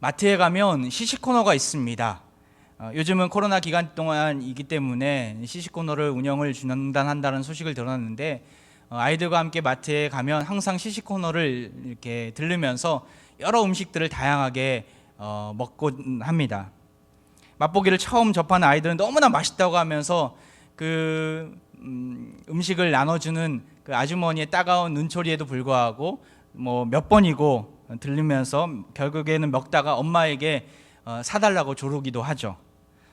마트에 가면 시식 코너가 있습니다. 어, 요즘은 코로나 기간 동안이기 때문에 시식 코너를 운영을 중단한다는 소식을 들었는데 어, 아이들과 함께 마트에 가면 항상 시식 코너를 이렇게 들르면서 여러 음식들을 다양하게 어, 먹곤 합니다. 맛보기를 처음 접하는 아이들은 너무나 맛있다고 하면서 그 음, 음식을 나눠주는 그 아주머니의 따가운 눈초리에도 불구하고 뭐 몇 번이고 들리면서 결국에는 먹다가 엄마에게 어, 사달라고 조르기도 하죠.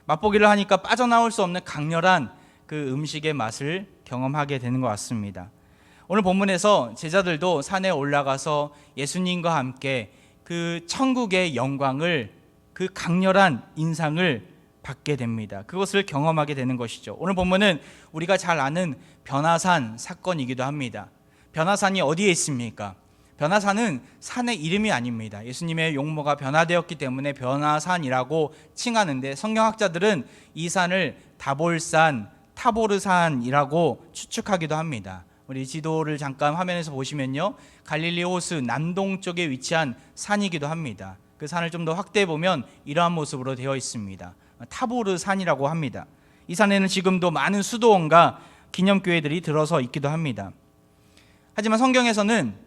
맛보기를 하니까 빠져나올 수 없는 강렬한 그 음식의 맛을 경험하게 되는 것 같습니다. 오늘 본문에서 제자들도 산에 올라가서 예수님과 함께 그 천국의 영광을 그 강렬한 인상을 받게 됩니다. 그것을 경험하게 되는 것이죠. 오늘 본문은 우리가 잘 아는 변화산 사건이기도 합니다. 변화산이 어디에 있습니까? 변화산은 산의 이름이 아닙니다. 예수님의 용모가 변화되었기 때문에 변화산이라고 칭하는데 성경학자들은 이 산을 다볼산, 타보르산이라고 추측하기도 합니다. 우리 지도를 잠깐 화면에서 보시면요. 갈릴리 호수 남동쪽에 위치한 산이기도 합니다. 그 산을 좀 더 확대해 보면 이러한 모습으로 되어 있습니다. 타보르 산이라고 합니다. 이 산에는 지금도 많은 수도원과 기념교회들이 들어서 있기도 합니다. 하지만 성경에서는 어,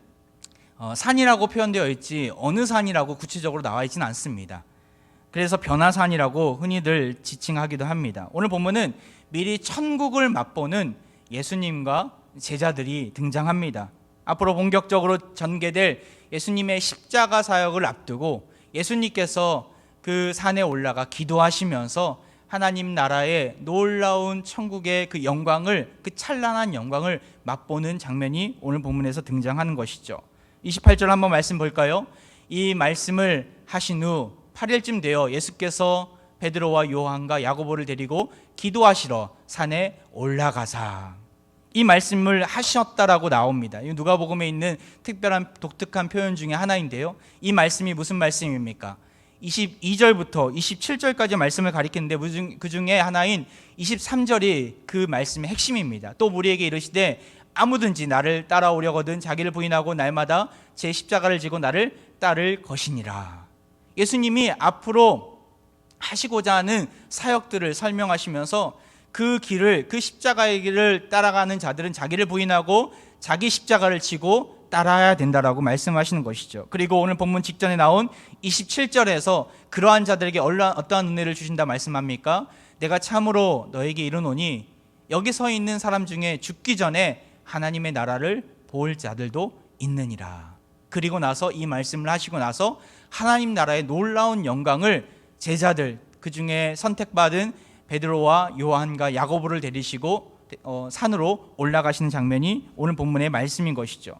산이라고 표현되어 있지 어느 산이라고 구체적으로 나와 있지는 않습니다. 그래서 변화산이라고 흔히들 지칭하기도 합니다. 오늘 본문은 미리 천국을 맛보는 예수님과 제자들이 등장합니다. 앞으로 본격적으로 전개될 예수님의 십자가 사역을 앞두고 예수님께서 그 산에 올라가 기도하시면서 하나님 나라의 놀라운 천국의 그 영광을 그 찬란한 영광을 맛보는 장면이 오늘 본문에서 등장하는 것이죠. 28절 한번 말씀 볼까요? 이 말씀을 하신 후 8일쯤 되어 예수께서 베드로와 요한과 야고보를 데리고 기도하시러 산에 올라가사 이 말씀을 하셨다라고 나옵니다. 이 누가복음에 있는 특별한 독특한 표현 중에 하나인데요. 이 말씀이 무슨 말씀입니까? 22절부터 27절까지 말씀을 가리키는데 그 중에 하나인 23절이 그 말씀의 핵심입니다. 또 우리에게 이르시되 아무든지 나를 따라오려거든 자기를 부인하고 날마다 제 십자가를 지고 나를 따를 것이니라. 예수님이 앞으로 하시고자 하는 사역들을 설명하시면서 그 길을 그 십자가의 길을 따라가는 자들은 자기를 부인하고 자기 십자가를 지고 따라야 된다라고 말씀하시는 것이죠. 그리고 오늘 본문 직전에 나온 27절에서 그러한 자들에게 어떠한 은혜를 주신다 말씀합니까? 내가 참으로 너에게 이르노니 여기 서 있는 사람 중에 죽기 전에 하나님의 나라를 볼 자들도 있느니라. 그리고 나서 이 말씀을 하시고 나서 하나님 나라의 놀라운 영광을 제자들 그 중에 선택받은 베드로와 요한과 야고보를 데리시고 어, 산으로 올라가시는 장면이 오늘 본문의 말씀인 것이죠.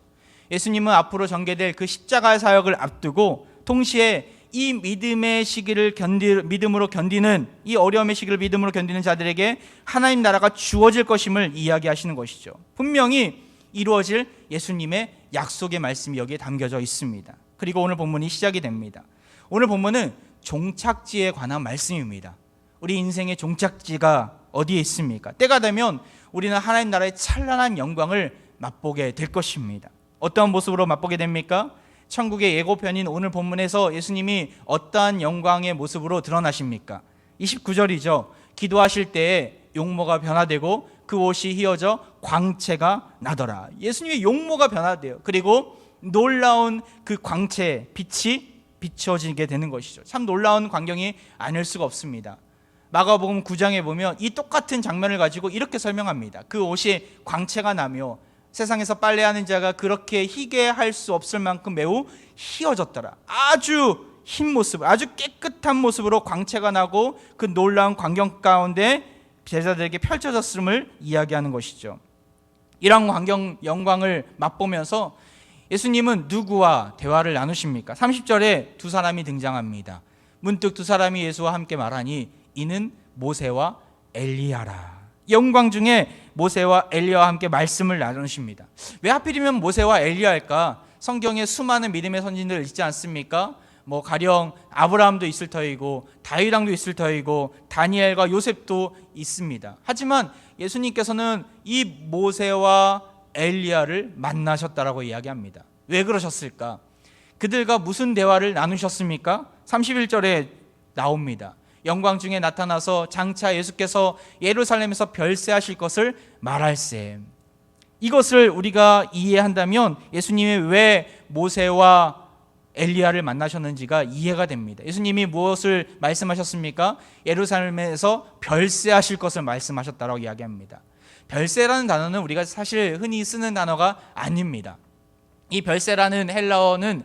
예수님은 앞으로 전개될 그 십자가 사역을 앞두고 동시에 이 믿음의 시기를 견디 믿음으로 견디는 이 어려움의 시기를 믿음으로 견디는 자들에게 하나님 나라가 주어질 것임을 이야기하시는 것이죠. 분명히 이루어질 예수님의 약속의 말씀이 여기에 담겨져 있습니다. 그리고 오늘 본문이 시작이 됩니다. 오늘 본문은 종착지에 관한 말씀입니다. 우리 인생의 종착지가 어디에 있습니까? 때가 되면 우리는 하나님 나라의 찬란한 영광을 맛보게 될 것입니다. 어떠한 모습으로 맛보게 됩니까? 천국의 예고편인 오늘 본문에서 예수님이 어떠한 영광의 모습으로 드러나십니까? 29절이죠. 기도하실 때에 용모가 변화되고 그 옷이 휘어져 광채가 나더라. 예수님의 용모가 변화돼요. 그리고 놀라운 그 광채, 빛이 비춰지게 되는 것이죠. 참 놀라운 광경이 아닐 수가 없습니다. 마가복음 9장에 보면 이 똑같은 장면을 가지고 이렇게 설명합니다. 그 옷이 광채가 나며 세상에서 빨래하는 자가 그렇게 희게 할 수 없을 만큼 매우 희어졌더라. 아주 흰 모습, 아주 깨끗한 모습으로 광채가 나고 그 놀라운 광경 가운데 제자들에게 펼쳐졌음을 이야기하는 것이죠. 이런 광경 영광을 맛보면서 예수님은 누구와 대화를 나누십니까? 30절에 두 사람이 등장합니다. 문득 두 사람이 예수와 함께 말하니 이는 모세와 엘리야라. 영광 중에 모세와 엘리야와 함께 말씀을 나누십니다. 왜 하필이면 모세와 엘리야일까? 성경에 수많은 믿음의 선진들 있지 않습니까? 뭐 가령 아브라함도 있을 터이고 다윗왕도 있을 터이고 다니엘과 요셉도 있습니다. 하지만 예수님께서는 이 모세와 엘리야를 만나셨다라고 이야기합니다. 왜 그러셨을까? 그들과 무슨 대화를 나누셨습니까? 31절에 나옵니다. 영광 중에 나타나서 장차 예수께서 예루살렘에서 별세하실 것을 말할세. 이것을 우리가 이해한다면 예수님이 왜 모세와 엘리야를 만나셨는지가 이해가 됩니다. 예수님이 무엇을 말씀하셨습니까? 예루살렘에서 별세하실 것을 말씀하셨다라고 이야기합니다. 별세라는 단어는 우리가 사실 흔히 쓰는 단어가 아닙니다. 이 별세라는 헬라어는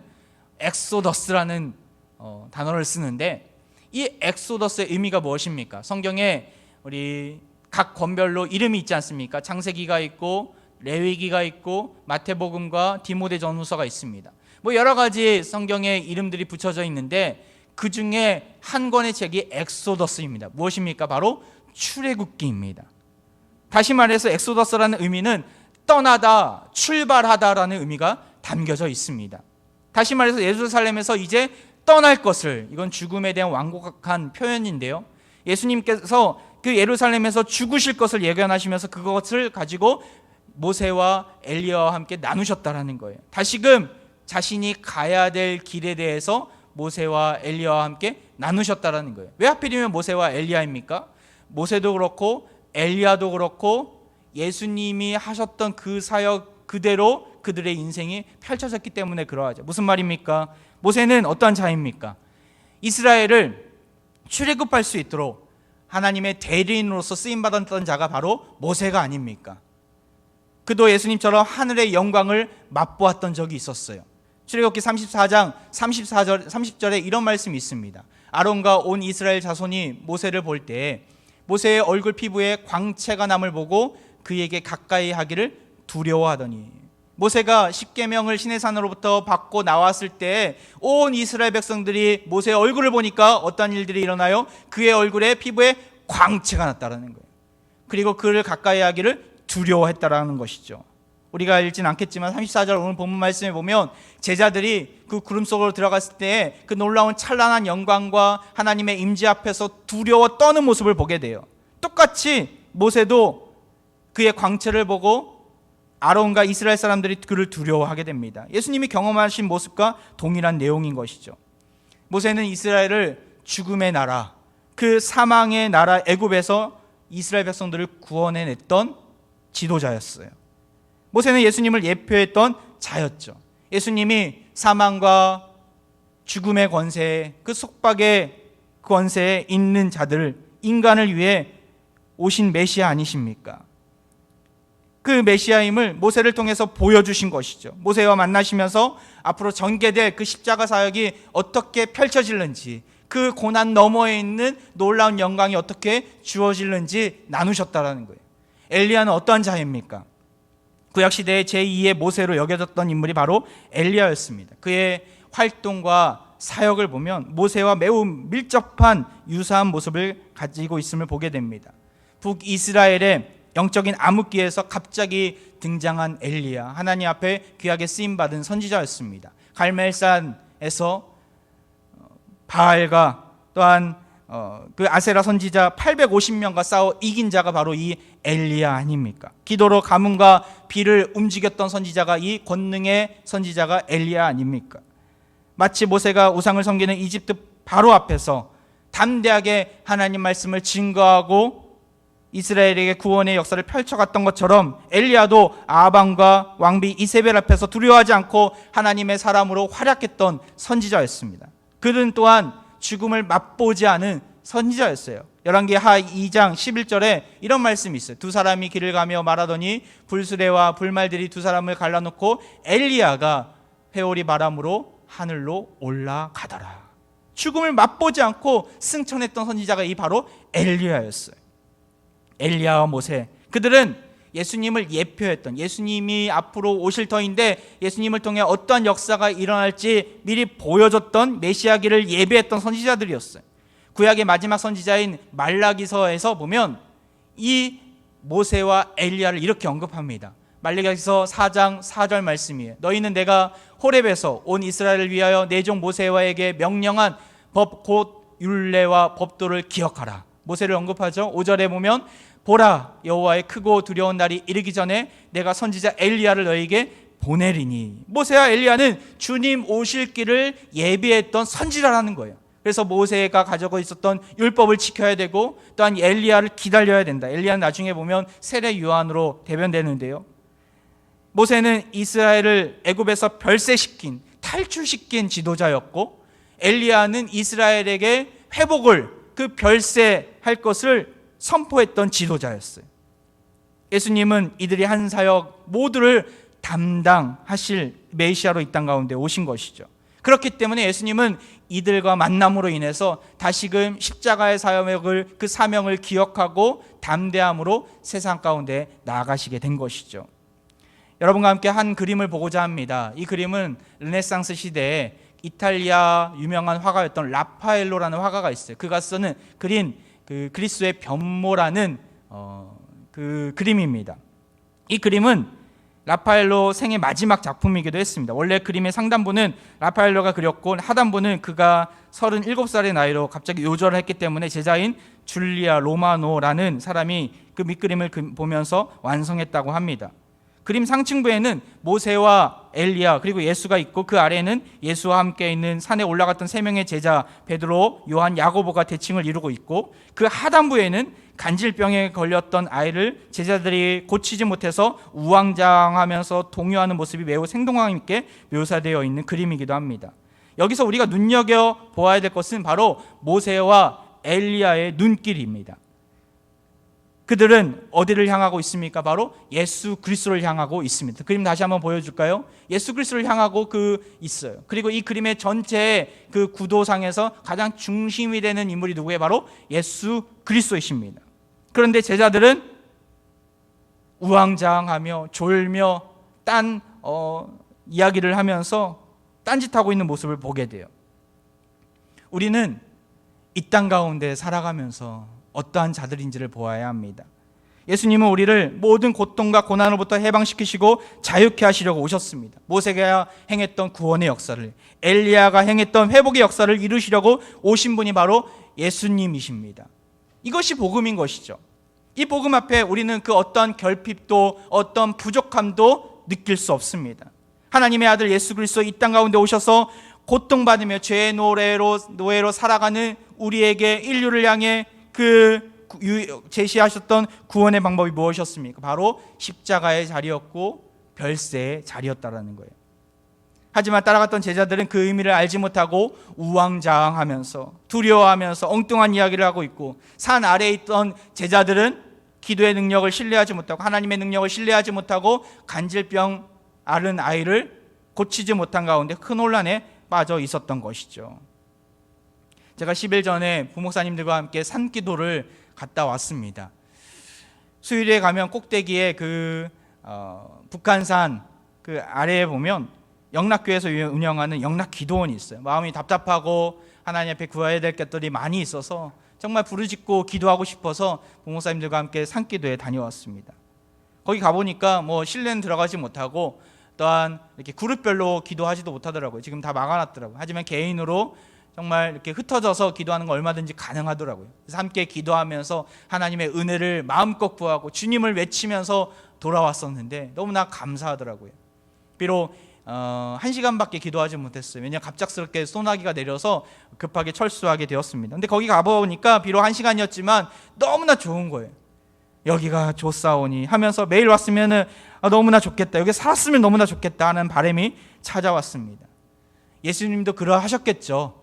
엑소더스라는 어, 단어를 쓰는데 이 엑소더스의 의미가 무엇입니까? 성경에 우리 각 권별로 이름이 있지 않습니까? 창세기가 있고 레위기가 있고 마태복음과 디모데 전후서가 있습니다. 뭐 여러 가지 성경에 이름들이 붙여져 있는데 그 중에 한 권의 책이 엑소더스입니다. 무엇입니까? 바로 출애굽기입니다. 다시 말해서 엑소더스라는 의미는 떠나다, 출발하다라는 의미가 담겨져 있습니다. 다시 말해서 예루살렘에서 이제 떠날 것을 이건 죽음에 대한 완곡한 표현인데요. 예수님께서 그 예루살렘에서 죽으실 것을 예견하시면서 그것을 가지고 모세와 엘리야와 함께 나누셨다라는 거예요. 다시금 자신이 가야 될 길에 대해서 모세와 엘리야와 함께 나누셨다라는 거예요. 왜 하필이면 모세와 엘리야입니까? 모세도 그렇고 엘리야도 그렇고 예수님이 하셨던 그 사역 그대로 그들의 인생이 펼쳐졌기 때문에 그러하죠. 무슨 말입니까? 모세는 어떠한 자입니까? 이스라엘을 출애굽할 수 있도록 하나님의 대리인으로서 쓰임 받았던 자가 바로 모세가 아닙니까? 그도 예수님처럼 하늘의 영광을 맛보았던 적이 있었어요. 출애굽기 34장 34절 30절에 이런 말씀이 있습니다. 아론과 온 이스라엘 자손이 모세를 볼때 모세의 얼굴 피부에 광채가 남을 보고 그에게 가까이 하기를 두려워하더니 모세가 십계명을 신의 산으로부터 받고 나왔을 때 온 이스라엘 백성들이 모세의 얼굴을 보니까 어떤 일들이 일어나요? 그의 얼굴에 피부에 광채가 났다라는 거예요. 그리고 그를 가까이 하기를 두려워했다라는 것이죠. 우리가 읽진 않겠지만 34절 오늘 본문 말씀에 보면 제자들이 그 구름 속으로 들어갔을 때 그 놀라운 찬란한 영광과 하나님의 임재 앞에서 두려워 떠는 모습을 보게 돼요. 똑같이 모세도 그의 광채를 보고 아론과 이스라엘 사람들이 그를 두려워하게 됩니다. 예수님이 경험하신 모습과 동일한 내용인 것이죠. 모세는 이스라엘을 죽음의 나라, 그 사망의 나라 애굽에서 이스라엘 백성들을 구원해 냈던 지도자였어요. 모세는 예수님을 예표했던 자였죠. 예수님이 사망과 죽음의 권세, 그 속박의 권세에 있는 자들, 인간을 위해 오신 메시아 아니십니까? 그 메시아임을 모세를 통해서 보여주신 것이죠. 모세와 만나시면서 앞으로 전개될 그 십자가 사역이 어떻게 펼쳐질는지, 그 고난 너머에 있는 놀라운 영광이 어떻게 주어질는지 나누셨다라는 거예요. 엘리야는 어떠한 자입니까? 구약 시대의 제2의 모세로 여겨졌던 인물이 바로 엘리야였습니다. 그의 활동과 사역을 보면 모세와 매우 밀접한 유사한 모습을 가지고 있음을 보게 됩니다. 북이스라엘의 영적인 암흑기에서 갑자기 등장한 엘리야, 하나님 앞에 귀하게 쓰임 받은 선지자였습니다. 갈멜산에서 어, 바알과 또한 어, 그 아세라 선지자 850명과 싸워 이긴 자가 바로 이 엘리야 아닙니까? 기도로 가문과 비를 움직였던 선지자가 이 권능의 선지자가 엘리야 아닙니까? 마치 모세가 우상을 섬기는 이집트 바로 앞에서 담대하게 하나님 말씀을 증거하고 이스라엘에게 구원의 역사를 펼쳐갔던 것처럼 엘리야도 아방과 왕비 이세벨 앞에서 두려워하지 않고 하나님의 사람으로 활약했던 선지자였습니다. 그는 또한 죽음을 맛보지 않은 선지자였어요. 열왕기 하 2장 11절에 이런 말씀이 있어요. 두 사람이 길을 가며 말하더니 불수레와 불말들이 두 사람을 갈라놓고 엘리야가 회오리 바람으로 하늘로 올라가더라. 죽음을 맛보지 않고 승천했던 선지자가 이 바로 엘리야였어요. 엘리야와 모세 그들은 예수님을 예표했던 예수님이 앞으로 오실 터인데 예수님을 통해 어떠한 역사가 일어날지 미리 보여줬던 메시아기를 예배했던 선지자들이었어요. 구약의 마지막 선지자인 말라기서에서 보면 이 모세와 엘리야를 이렇게 언급합니다. 말라기서 4장 4절 말씀이에요. 너희는 내가 호렙에서 온 이스라엘을 위하여 내 종 모세와에게 명령한 법 곧 율례와 법도를 기억하라. 모세를 언급하죠. 5절에 보면 보라 여호와의 크고 두려운 날이 이르기 전에 내가 선지자 엘리야를 너에게 보내리니 모세와 엘리야는 주님 오실 길을 예비했던 선지자라는 거예요. 그래서 모세가 가지고 있었던 율법을 지켜야 되고 또한 엘리야를 기다려야 된다. 엘리야는 나중에 보면 세례 요한으로 대변되는데요. 모세는 이스라엘을 애굽에서 별세시킨 탈출시킨 지도자였고 엘리야는 이스라엘에게 회복을 그 별세할 것을 선포했던 지도자였어요. 예수님은 이들이 한 사역 모두를 담당하실 메시아로 이 땅 가운데 오신 것이죠. 그렇기 때문에 예수님은 이들과 만남으로 인해서 다시금 십자가의 사역을 그 사명을 기억하고 담대함으로 세상 가운데 나아가시게 된 것이죠. 여러분과 함께 한 그림을 보고자 합니다. 이 그림은 르네상스 시대에 이탈리아 유명한 화가였던 라파엘로라는 화가가 있어요. 그가 쓰는 그린 그 그리스의 변모라는 어, 그 그림입니다. 이 그림은 라파엘로 생의 마지막 작품이기도 했습니다. 원래 그림의 상단부는 라파엘로가 그렸고 하단부는 그가 37살의 나이로 갑자기 요절을 했기 때문에 제자인 줄리아 로마노라는 사람이 그 밑그림을 그- 보면서 완성했다고 합니다. 그림 상층부에는 모세와 엘리야 그리고 예수가 있고 그 아래에는 예수와 함께 있는 산에 올라갔던 세 명의 제자 베드로, 요한, 야고보가 대칭을 이루고 있고 그 하단부에는 간질병에 걸렸던 아이를 제자들이 고치지 못해서 우왕좌왕하면서 동요하는 모습이 매우 생동감 있게 묘사되어 있는 그림이기도 합니다. 여기서 우리가 눈여겨 보아야 될 것은 바로 모세와 엘리야의 눈길입니다. 그들은 어디를 향하고 있습니까? 바로 예수 그리스도를 향하고 있습니다. 그림 다시 한번 보여줄까요? 예수 그리스도를 향하고 그 있어요. 그리고 이 그림의 전체 그 구도상에서 가장 중심이 되는 인물이 누구예요? 바로 예수 그리스도이십니다. 그런데 제자들은 우왕좌왕하며 졸며 딴 어, 이야기를 하면서 딴짓하고 있는 모습을 보게 돼요. 우리는 이 땅 가운데 살아가면서 어떠한 자들인지를 보아야 합니다. 예수님은 우리를 모든 고통과 고난으로부터 해방시키시고 자유케 하시려고 오셨습니다. 모세가 행했던 구원의 역사를 엘리야가 행했던 회복의 역사를 이루시려고 오신 분이 바로 예수님이십니다. 이것이 복음인 것이죠. 이 복음 앞에 우리는 그 어떤 결핍도 어떤 부족함도 느낄 수 없습니다. 하나님의 아들 예수 그리스도 이 땅 가운데 오셔서 고통받으며 죄의 노래로 노예로 살아가는 우리에게 인류를 향해 그 유- 제시하셨던 구원의 방법이 무엇이었습니까? 바로 십자가의 자리였고 별세의 자리였다라는 거예요. 하지만 따라갔던 제자들은 그 의미를 알지 못하고 우왕좌왕하면서 두려워하면서 엉뚱한 이야기를 하고 있고 산 아래에 있던 제자들은 기도의 능력을 신뢰하지 못하고 하나님의 능력을 신뢰하지 못하고 간질병 앓은 아이를 고치지 못한 가운데 큰 혼란에 빠져 있었던 것이죠. 제가 10일 전에 부목사님들과 함께 산기도를 갔다 왔습니다. 수요일에 가면 꼭대기에 그 어, 북한산 그 아래에 보면 영락교에서 운영하는 영락 기도원이 있어요. 마음이 답답하고 하나님 앞에 구해야 될 것들이 많이 있어서 정말 부르짖고 기도하고 싶어서 부목사님들과 함께 산기도에 다녀왔습니다. 거기 가보니까 뭐 실내는 들어가지 못하고 또한 이렇게 그룹별로 기도하지도 못하더라고요. 지금 다 막아놨더라고요. 하지만 개인으로 정말 이렇게 흩어져서 기도하는 건 얼마든지 가능하더라고요. 그래서 함께 기도하면서 하나님의 은혜를 마음껏 구하고 주님을 외치면서 돌아왔었는데 너무나 감사하더라고요. 비록 어, 한 시간밖에 기도하지 못했어요. 왜냐 갑작스럽게 소나기가 내려서 급하게 철수하게 되었습니다. 근데 거기 가보니까 비록 한 시간이었지만 너무나 좋은 거예요. 여기가 좋사오니 하면서 매일 왔으면은 아, 너무나 좋겠다. 여기 살았으면 너무나 좋겠다 하는 바람이 찾아왔습니다. 예수님도 그러하셨겠죠.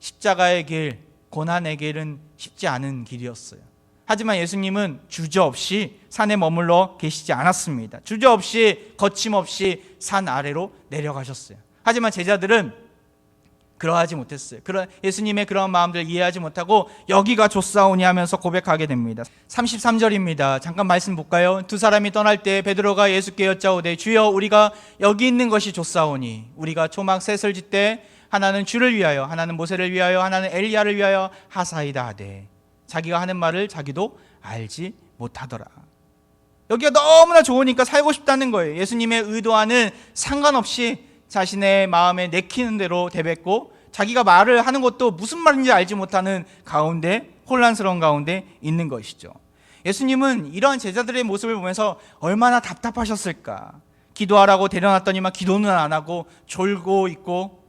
십자가의 길, 고난의 길은 쉽지 않은 길이었어요. 하지만 예수님은 주저없이 산에 머물러 계시지 않았습니다. 주저없이 거침없이 산 아래로 내려가셨어요. 하지만 제자들은 그러하지 못했어요. 그런 예수님의 그런 마음들 이해하지 못하고 여기가 좋사오니 하면서 고백하게 됩니다. 33절입니다. 잠깐 말씀 볼까요? 두 사람이 떠날 때 베드로가 예수께 여짜오되 주여 우리가 여기 있는 것이 좋사오니 우리가 초막 셋을 짓되 하나는 주를 위하여 하나는 모세를 위하여 하나는 엘리야를 위하여 하사이다 하되 자기가 하는 말을 자기도 알지 못하더라. 여기가 너무나 좋으니까 살고 싶다는 거예요. 예수님의 의도와는 상관없이 자신의 마음에 내키는 대로 대뱉고 자기가 말을 하는 것도 무슨 말인지 알지 못하는 가운데 혼란스러운 가운데 있는 것이죠. 예수님은 이런 제자들의 모습을 보면서 얼마나 답답하셨을까. 기도하라고 데려놨더니만 기도는 안 하고 졸고 있고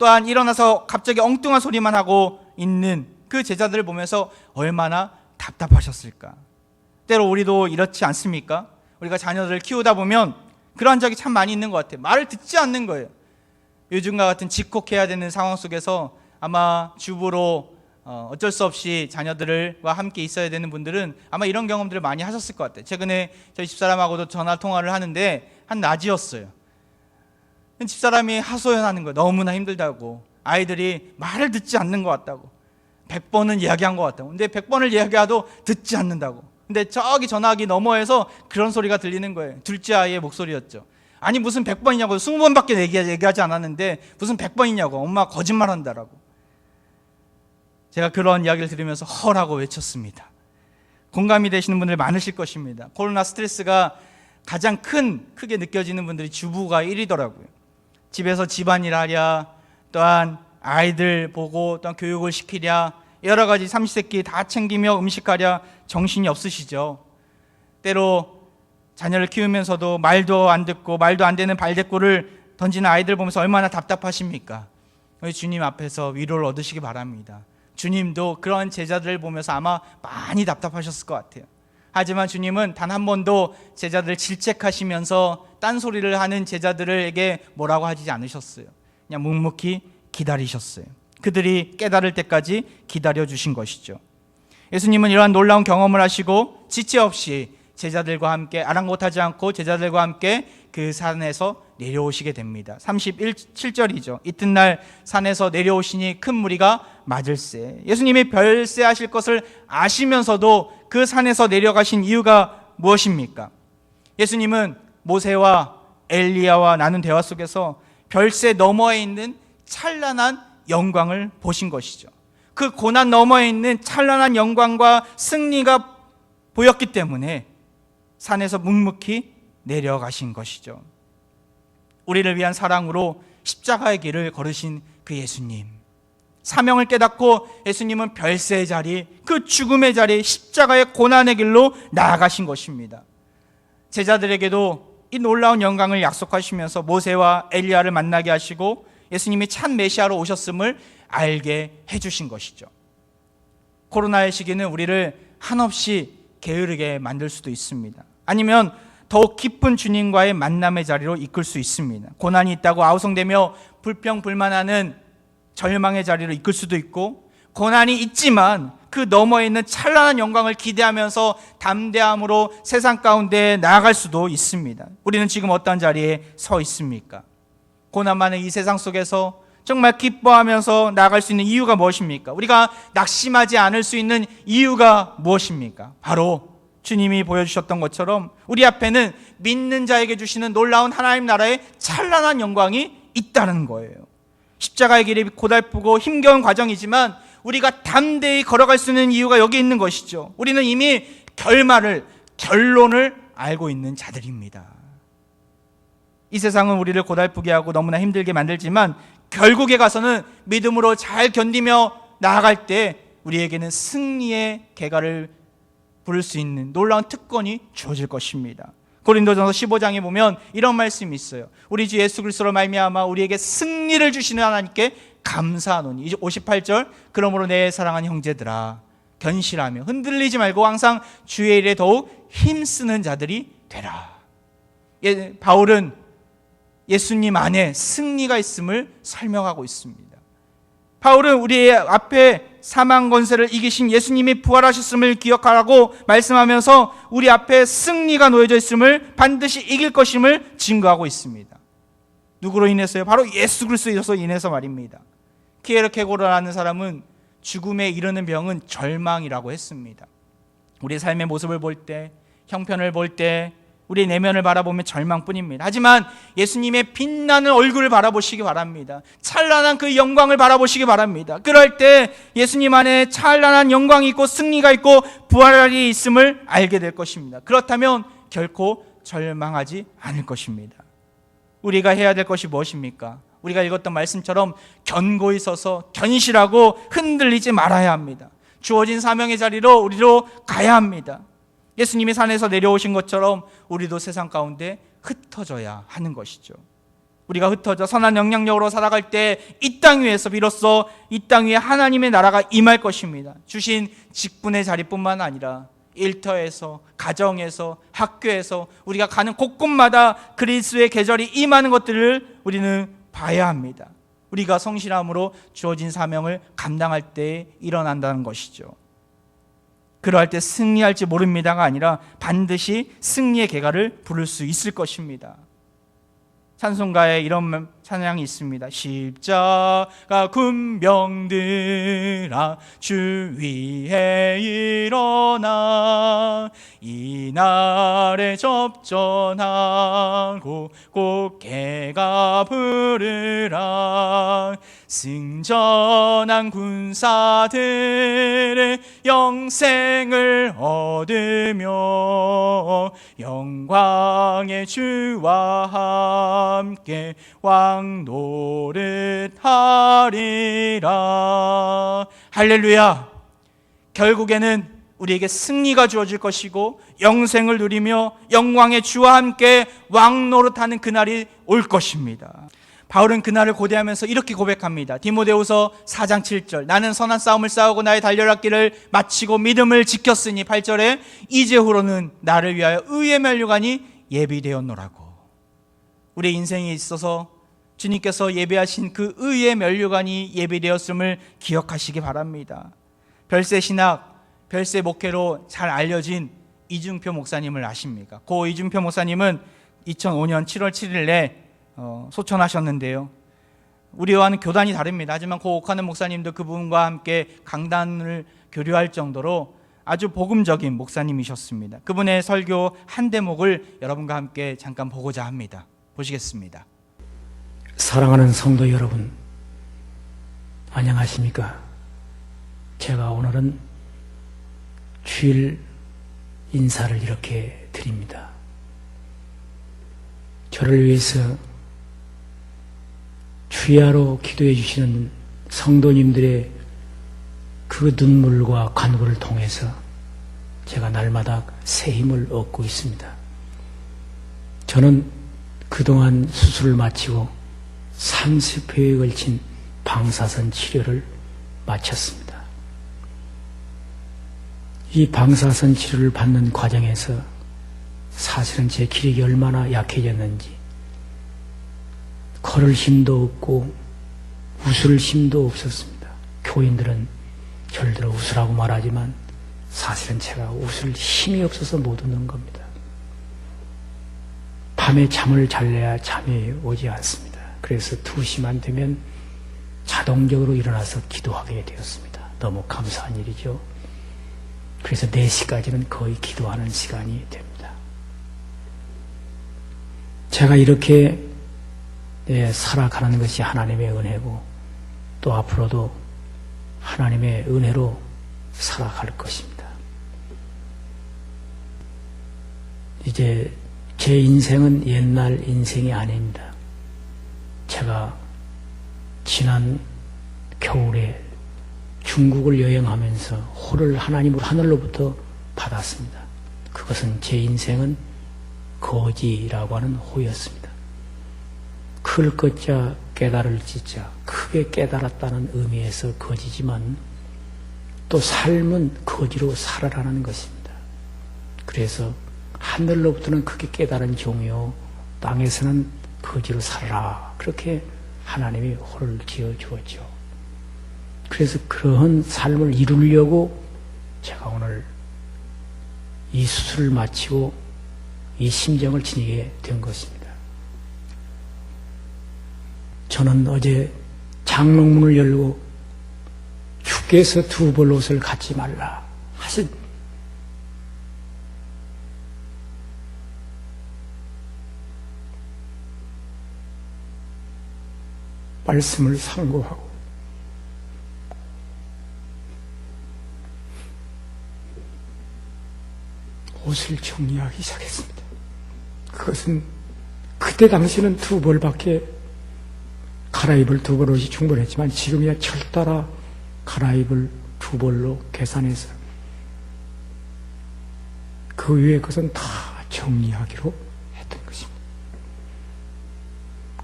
또한 일어나서 갑자기 엉뚱한 소리만 하고 있는 그 제자들을 보면서 얼마나 답답하셨을까. 때로 우리도 이렇지 않습니까? 우리가 자녀들을 키우다 보면 그러한 적이 참 많이 있는 것 같아요. 말을 듣지 않는 거예요. 요즘과 같은 집콕해야 되는 상황 속에서 아마 주부로 어, 어쩔 수 없이 자녀들과 함께 있어야 되는 분들은 아마 이런 경험들을 많이 하셨을 것 같아요. 최근에 저희 집사람하고도 전화 통화를 하는데 한 낮이었어요. 집사람이 하소연하는 거예요. 너무나 힘들다고. 아이들이 말을 듣지 않는 것 같다고. 100번은 이야기한 것 같다고. 근데 100번을 이야기해도 듣지 않는다고. 근데 저기 전화기 너머에서 그런 소리가 들리는 거예요. 둘째 아이의 목소리였죠. 아니 무슨 100번이냐고 20번밖에 얘기하지 않았는데 무슨 100번이냐고 엄마 거짓말한다라고. 제가 그런 이야기를 들으면서 헐하고 외쳤습니다. 공감이 되시는 분들 많으실 것입니다. 코로나 스트레스가 가장 큰 크게 느껴지는 분들이 주부가 1위더라고요. 집에서 집안일 하랴 또한 아이들 보고 또한 교육을 시키랴 여러 가지 삼시세끼 다 챙기며 음식하랴 정신이 없으시죠. 때로 자녀를 키우면서도 말도 안 듣고 말도 안 되는 발대꾸를 던지는 아이들 보면서 얼마나 답답하십니까? 주님 앞에서 위로를 얻으시기 바랍니다. 주님도 그런 제자들을 보면서 아마 많이 답답하셨을 것 같아요. 하지만 주님은 단 한 번도 제자들을 질책하시면서 딴소리를 하는 제자들에게 뭐라고 하지 않으셨어요. 그냥 묵묵히 기다리셨어요. 그들이 깨달을 때까지 기다려 주신 것이죠. 예수님은 이러한 놀라운 경험을 하시고 지체 없이 제자들과 함께 아랑곳하지 않고 제자들과 함께 그 산에서 내려오시게 됩니다. 37절이죠. 이튿날 산에서 내려오시니 큰 무리가 맞을세. 예수님이 별세하실 것을 아시면서도 그 산에서 내려가신 이유가 무엇입니까? 예수님은 모세와 엘리야와 나눈 대화 속에서 별세 너머에 있는 찬란한 영광을 보신 것이죠. 그 고난 너머에 있는 찬란한 영광과 승리가 보였기 때문에 산에서 묵묵히 내려가신 것이죠. 우리를 위한 사랑으로 십자가의 길을 걸으신 그 예수님. 사명을 깨닫고 예수님은 별세의 자리, 그 죽음의 자리, 십자가의 고난의 길로 나아가신 것입니다. 제자들에게도 이 놀라운 영광을 약속하시면서 모세와 엘리야를 만나게 하시고 예수님이 참 메시아로 오셨음을 알게 해주신 것이죠. 코로나의 시기는 우리를 한없이 게으르게 만들 수도 있습니다. 아니면 더욱 깊은 주님과의 만남의 자리로 이끌 수 있습니다. 고난이 있다고 아우성되며 불평불만하는 절망의 자리로 이끌 수도 있고 고난이 있지만 그 너머에 있는 찬란한 영광을 기대하면서 담대함으로 세상 가운데 나아갈 수도 있습니다. 우리는 지금 어떤 자리에 서 있습니까? 고난 많은 이 세상 속에서 정말 기뻐하면서 나아갈 수 있는 이유가 무엇입니까? 우리가 낙심하지 않을 수 있는 이유가 무엇입니까? 바로 주님이 보여주셨던 것처럼 우리 앞에는 믿는 자에게 주시는 놀라운 하나님 나라의 찬란한 영광이 있다는 거예요. 십자가의 길이 고달프고 힘겨운 과정이지만 우리가 담대히 걸어갈 수 있는 이유가 여기 있는 것이죠. 우리는 이미 결말을, 결론을 알고 있는 자들입니다. 이 세상은 우리를 고달프게 하고 너무나 힘들게 만들지만 결국에 가서는 믿음으로 잘 견디며 나아갈 때 우리에게는 승리의 개가를 부를 수 있는 놀라운 특권이 주어질 것입니다. 고린도전서 15장에 보면 이런 말씀이 있어요. 우리 주 예수 그리스도로 말미암아 우리에게 승리를 주시는 하나님께 감사하노니. 이제 58절 그러므로 내 사랑하는 형제들아 견실하며 흔들리지 말고 항상 주의 일에 더욱 힘쓰는 자들이 되라. 예, 바울은 예수님 안에 승리가 있음을 설명하고 있습니다. 바울은 우리의 앞에 사망 권세를 이기신 예수님이 부활하셨음을 기억하라고 말씀하면서 우리 앞에 승리가 놓여져 있음을 반드시 이길 것임을 증거하고 있습니다. 누구로 인해서요? 바로 예수 그리스도로 인해서 말입니다. 키에르케고르라는 사람은 죽음에 이르는 병은 절망이라고 했습니다. 우리 삶의 모습을 볼 때, 형편을 볼 때, 우리 내면을 바라보면 절망뿐입니다. 하지만 예수님의 빛나는 얼굴을 바라보시기 바랍니다. 찬란한 그 영광을 바라보시기 바랍니다. 그럴 때 예수님 안에 찬란한 영광이 있고 승리가 있고 부활이 있음을 알게 될 것입니다. 그렇다면 결코 절망하지 않을 것입니다. 우리가 해야 될 것이 무엇입니까? 우리가 읽었던 말씀처럼 견고히 서서 견실하고 흔들리지 말아야 합니다. 주어진 사명의 자리로 우리로 가야 합니다. 예수님이 산에서 내려오신 것처럼 우리도 세상 가운데 흩어져야 하는 것이죠. 우리가 흩어져 선한 영향력으로 살아갈 때 이 땅 위에서 비로소 이 땅 위에 하나님의 나라가 임할 것입니다. 주신 직분의 자리뿐만 아니라 일터에서 가정에서 학교에서 우리가 가는 곳곳마다 그리스도의 계절이 임하는 것들을 우리는 봐야 합니다. 우리가 성실함으로 주어진 사명을 감당할 때 일어난다는 것이죠. 그러할 때 승리할지 모릅니다가 아니라 반드시 승리의 계가를 부를 수 있을 것입니다. 찬송가에 이런 찬양이 있습니다. 십자가 군병들아 주 위에 일어나 이날에 접전하고 꽃게가 부르라 승전한 군사들의 영생을 얻으며 영광의 주와 함께 왕 노릇하리라 할렐루야 결국에는 우리에게 승리가 주어질 것이고 영생을 누리며 영광의 주와 함께 왕 노릇하는 그날이 올 것입니다. 바울은 그날을 고대하면서 이렇게 고백합니다. 디모데후서 4장 7절. 나는 선한 싸움을 싸우고 나의 달려락기를 마치고 믿음을 지켰으니 8절에 이제후로는 나를 위하여 의의 면류관이 예비되었노라고. 우리의 인생에 있어서 주님께서 예배하신 그 의의 면류관이 예비되었음을 기억하시기 바랍니다. 별세 신학, 별세 목회로 잘 알려진 이중표 목사님을 아십니까? 고 이중표 목사님은 2005년 7월 7일에 어, 소천하셨는데요. 우리와는 교단이 다릅니다. 하지만 고 옥하는 목사님도 그분과 함께 강단을 교류할 정도로 아주 복음적인 목사님이셨습니다. 그분의 설교 한 대목을 여러분과 함께 잠깐 보고자 합니다. 보시겠습니다. 사랑하는 성도 여러분, 안녕하십니까? 제가 오늘은 주일 인사를 이렇게 드립니다. 저를 위해서 주야로 기도해 주시는 성도님들의 그 눈물과 간구를 통해서 제가 날마다 새 힘을 얻고 있습니다. 저는 그동안 수술을 마치고 30회에 걸친 방사선 치료를 마쳤습니다. 이 방사선 치료를 받는 과정에서 사실은 제 기력이 얼마나 약해졌는지 걸을 힘도 없고 웃을 힘도 없었습니다. 교인들은 들어 웃으라고 말하지만 사실은 제가 웃을 힘이 없어서 못 웃는 겁니다. 밤에 잠을 잘래야 잠이 오지 않습니다. 그래서 2시만 되면 자동적으로 일어나서 기도하게 되었습니다. 너무 감사한 일이죠. 그래서 4시까지는 거의 기도하는 시간이 됩니다. 제가 이렇게 예, 살아가는 것이 하나님의 은혜고 또 앞으로도 하나님의 은혜로 살아갈 것입니다. 이제 제 인생은 옛날 인생이 아닙니다. 제가 지난 겨울에 중국을 여행하면서 호를 하나님으로 하늘로부터 받았습니다. 그것은 제 인생은 거지라고 하는 호였습니다. 클 것자 깨달을 지자 크게 깨달았다는 의미에서 거지지만 또 삶은 거지로 살아라는 것입니다. 그래서 하늘로부터는 크게 깨달은 종이요 땅에서는 거지로 살아라 그렇게 하나님이 호를 지어 주었죠. 그래서 그러한 삶을 이루려고 제가 오늘 이 수술을 마치고 이 심정을 지니게 된 것입니다. 저는 어제 장롱문을 열고 주께서 두 벌 옷을 갖지 말라 하신 말씀을 상고하고 옷을 정리하기 시작했습니다. 그것은 그때 당시는 두 벌밖에 갈아입을 두벌 옷이 충분했지만 지금이야 철따라 갈아입을 두 벌로 계산해서 그 위에 것은 다 정리하기로 했던 것입니다.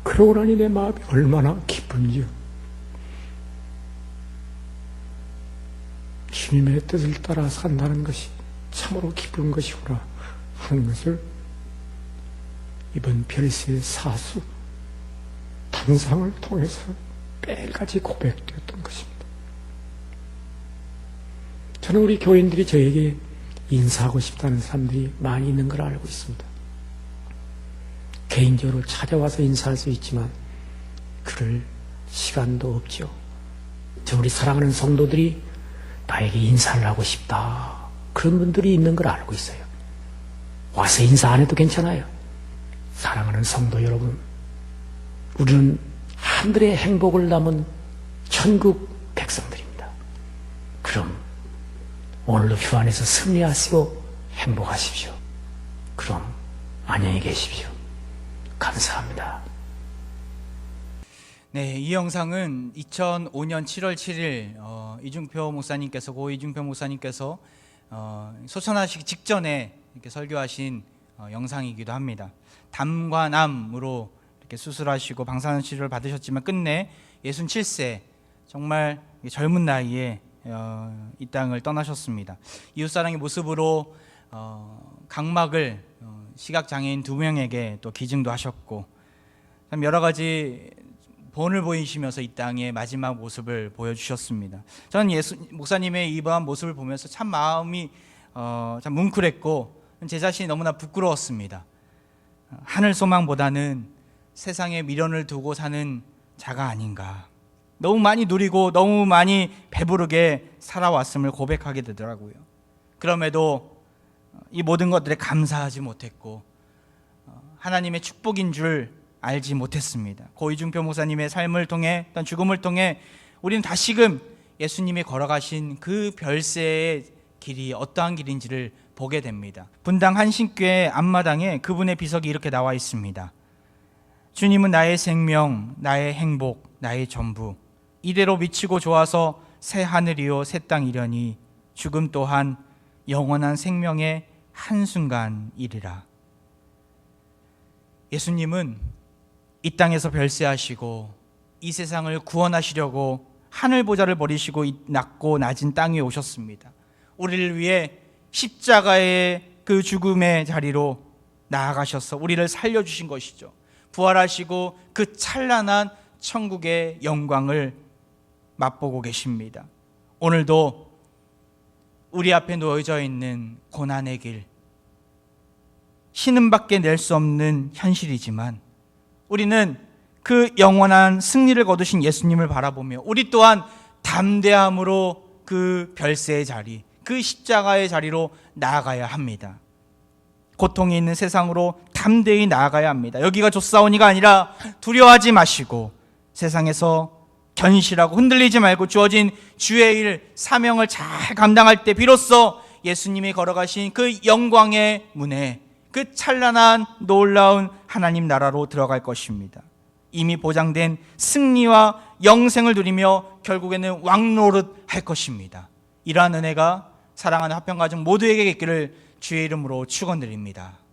그러고 나니 내 마음이 얼마나 기쁜지요. 주님의 뜻을 따라 산다는 것이 참으로 기쁜 것이구나 하는 것을 이번 별세의 사수 단상을 통해서 매일같이 고백되었던 것입니다. 저는 우리 교인들이 저에게 인사하고 싶다는 사람들이 많이 있는 걸 알고 있습니다. 개인적으로 찾아와서 인사할 수 있지만 그럴 시간도 없죠. 저 우리 사랑하는 성도들이 나에게 인사를 하고 싶다. 그런 분들이 있는 걸 알고 있어요. 와서 인사 안 해도 괜찮아요. 사랑하는 성도 여러분, 우리는 하늘의 행복을 담은 천국 백성들입니다. 그럼 오늘도 주 안에서 승리하시고 행복하십시오. 그럼 안녕히 계십시오. 감사합니다. 네, 이 영상은 2005년 7월 7일 어, 이중표 목사님께서 고 이중표 목사님께서 어, 소천하시기 직전에 이렇게 설교하신 어, 영상이기도 합니다. 담관암으로 이렇게 수술하시고 방사선 치료를 받으셨지만 끝내 67세 정말 젊은 나이에 어, 이 땅을 떠나셨습니다. 이웃 사랑의 모습으로 어, 각막을 어, 시각 장애인 두 명에게 또 기증도 하셨고 참 여러 가지 본을 보이시면서 이 땅의 마지막 모습을 보여주셨습니다. 저는 예수 목사님의 이러한 모습을 보면서 참 마음이 어, 참 뭉클했고 제 자신이 너무나 부끄러웠습니다. 하늘 소망보다는 세상에 미련을 두고 사는 자가 아닌가. 너무 많이 누리고 너무 많이 배부르게 살아왔음을 고백하게 되더라고요. 그럼에도 이 모든 것들에 감사하지 못했고 어, 하나님의 축복인 줄 알지 못했습니다. 고 이중표 목사님의 삶을 통해 어떤 죽음을 통해 우리는 다시금 예수님이 걸어가신 그 별세의 길이 어떠한 길인지를 보게 됩니다. 분당 한신교회 앞마당에 그분의 비석이 이렇게 나와 있습니다. 주님은 나의 생명, 나의 행복, 나의 전부. 이대로 미치고 좋아서 새 하늘이요 새 땅이려니 죽음 또한 영원한 생명의 한순간이리라. 예수님은 이 땅에서 별세하시고 이 세상을 구원하시려고 하늘 보좌를 버리시고 이 낮고 낮은 땅에 오셨습니다. 우리를 위해 십자가의 그 죽음의 자리로 나아가셔서 우리를 살려주신 것이죠. 부활하시고 그 찬란한 천국의 영광을 맛보고 계십니다. 오늘도 우리 앞에 놓여져 있는 고난의 길, 신음밖에 낼 수 없는 현실이지만 우리는 그 영원한 승리를 거두신 예수님을 바라보며 우리 또한 담대함으로 그 별세의 자리, 그 십자가의 자리로 나아가야 합니다. 고통이 있는 세상으로 담대히 나아가야 합니다. 여기가 좋사오니가 아니라 두려워하지 마시고 세상에서 견실하고 흔들리지 말고 주어진 주의 일, 사명을 잘 감당할 때 비로소 예수님이 걸어가신 그 영광의 문에 그 찬란한 놀라운 하나님 나라로 들어갈 것입니다. 이미 보장된 승리와 영생을 누리며 결국에는 왕노릇 할 것입니다. 이러한 은혜가 사랑하는 화평가정 모두에게 있기를 주의 이름으로 축원드립니다.